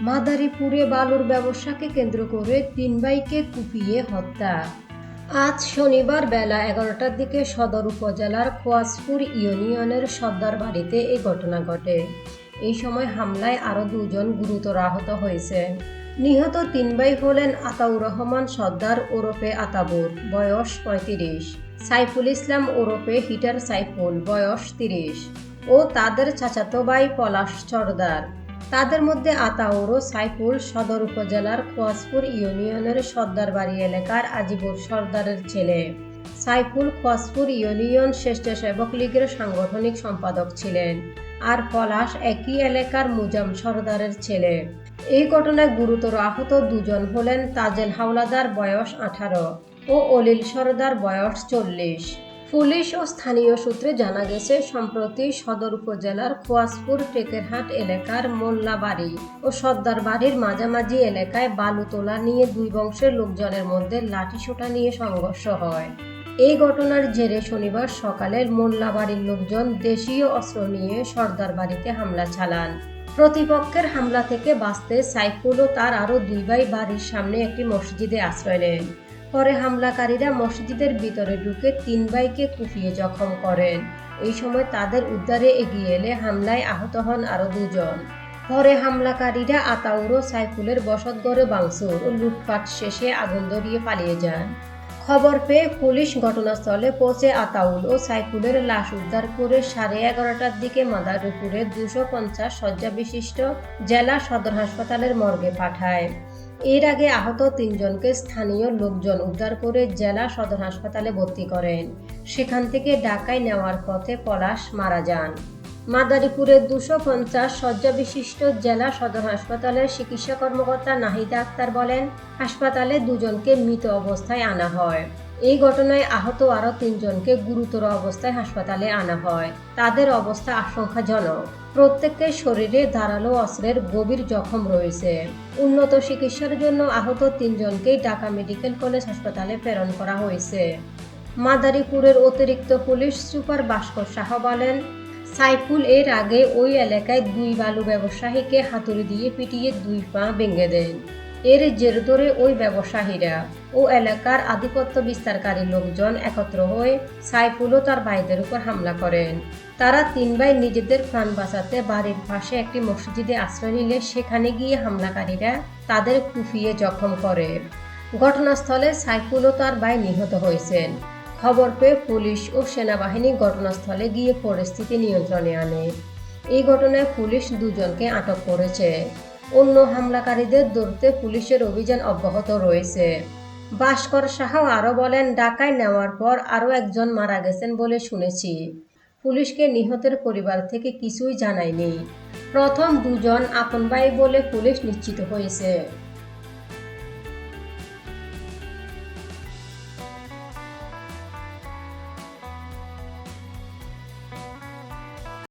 মাদারীপুরে বালুর ব্যবসাকে কেন্দ্র করে তিন ভাইকে কুপিয়ে হত্যা। আজ শনিবার বেলা এগারোটার দিকে সদর উপজেলার খোয়াজপুর ইউনিয়নের সর্দার বাড়িতে এই ঘটনা ঘটে। এই সময় হামলায় আরও দুজন গুরুতর আহত হয়েছে। নিহত তিন ভাই হলেন আতাউর রহমান সর্দার ওরফে আতাবুর, বয়স পঁয়ত্রিশ। সাইফুল ইসলাম ওরফে হিটার সাইফুল, বয়স তিরিশ। ও তাদের চাচাতো ভাই পলাশ সর্দার। তাদের মধ্যে আতাউর সাইফুল সদর উপজেলার খোয়াজপুর ইউনিয়নের সর্দার বাড়ি এলাকার আজিবুর সর্দারের ছেলে। সাইফুল খোয়াজপুর ইউনিয়ন স্বেচ্ছাসেবক লীগের সাংগঠনিক সম্পাদক ছিলেন আর পলাশ একই এলাকার মুজাম সর্দারের ছেলে। এই ঘটনায় গুরুতর আহত দুজন হলেন তাজেল হাওলাদার বয়স আঠারো ও অলিল সর্দার বয়স চল্লিশ। পুলিশ ও স্থানীয় সূত্রে জানা গেছে, সম্প্রতি সদর উপজেলার খোয়াজপুর টেকেরহাট এলাকার মোল্লাবাড়ি ও সর্দার বাড়ির মাঝামাঝি এলাকায় বালু তোলা নিয়ে দুই বংশের লোকজনের মধ্যে লাঠিসোঁটা নিয়ে সংঘর্ষ হয়। এই ঘটনার জেরে শনিবার সকালে মোল্লাবাড়ির লোকজন দেশীয় অস্ত্র নিয়ে সর্দার বাড়িতে হামলা চালান। প্রতিপক্ষের হামলা থেকে বাঁচতে সাইফুল ও তার আরও দুই ভাই বাড়ির সামনে একটি মসজিদে আশ্রয় নেন। পরে হামলাকারীরা মসজিদের ভিতরে ঢুকে তিন ভাইকে কুপিয়ে জখম করেন। এই সময় তাদের উদ্ধারে এগিয়ে এলে হামলায় আহত হন আরও দুজন। পরে হামলাকারীরা আতাউর ও সাইফুলের বসতঘরে বাংসুর ও লুটপাট শেষে আগুন ধরিয়ে পালিয়ে যান। খবর পেয়ে পুলিশ ঘটনাস্থলে পৌঁছে আতাউল ও সাইফুলের লাশ উদ্ধার করে সাড়ে এগারোটার দিকে মাদারীপুরের দুশো পঞ্চাশ শয্যা বিশিষ্ট জেলা সদর হাসপাতালের মর্গে পাঠায়। এর আগে আহত তিনজনকে স্থানীয় লোকজন উদ্ধার করে জেলা সদর হাসপাতালে ভর্তি করেন। সেখান থেকে ঢাকায় নেওয়ার পথে পলাশ মারা যান। মাদারীপুরের দুশো পঞ্চাশ শয্যা বিশিষ্ট জেলা সদর হাসপাতালের চিকিৎসা কর্মকর্তা নাহিদা আক্তার বলেন, হাসপাতালে দুজনকে মৃত অবস্থায় আনা হয়। এই ঘটনায় আহত আরও তিনজনকে গুরুতর অবস্থায় হাসপাতালে আনা হয়। তাদের অবস্থা আশঙ্কাজনক। প্রত্যেকের শরীরে ধারালো অস্ত্রের গভীর জখম রয়েছে। উন্নত চিকিৎসার জন্য আহত তিনজনকেই ঢাকা মেডিকেল কলেজ হাসপাতালে প্রেরণ করা হয়েছে। মাদারীপুরের অতিরিক্ত পুলিশ সুপার ভাস্কর শাহ বলেন সাইফুল এর আগে ওই এলাকায় দুই বালু ব্যবসায়ীকে হাতুড়ি দিয়ে পিটিয়ে দুই পা ভেঙে দেন। এর জের ধরে ওই ব্যবসায়ীরা ও এলাকার আধিপত্য বিস্তারকারী লোকজন একত্র হয়ে সাইফুল ও তার ভাইদের উপর হামলা করেন। তারা তিন ভাই নিজেদের প্রাণ বাঁচাতে বাড়ির পাশে একটি মসজিদে আশ্রয় নিলে সেখানে গিয়ে হামলাকারীরা তাদের কুফিয়ে জখম করে। ঘটনাস্থলে সাইফুল ও তার ভাই নিহত হয়েছেন। খবর পেয়ে পুলিশ ও সেনাবাহিনী ঘটনাস্থলে গিয়ে পরিস্থিতি নিয়ন্ত্রণে আনে। এই ঘটনায় পুলিশ দুজনকে আটক করেছে। অন্য হামলাকারীদের ধরতে পুলিশের অভিযান অব্যাহত রয়েছে। ভাস্কর শাহ আরও বলেন, ঢাকায় নেওয়ার পর আরও একজন মারা গেছেন বলে শুনেছি। পুলিশকে নিহতের পরিবার থেকে কিছুই জানায়নি। প্রথম দুজন আপন ভাই বলে পুলিশ নিশ্চিত হয়েছে।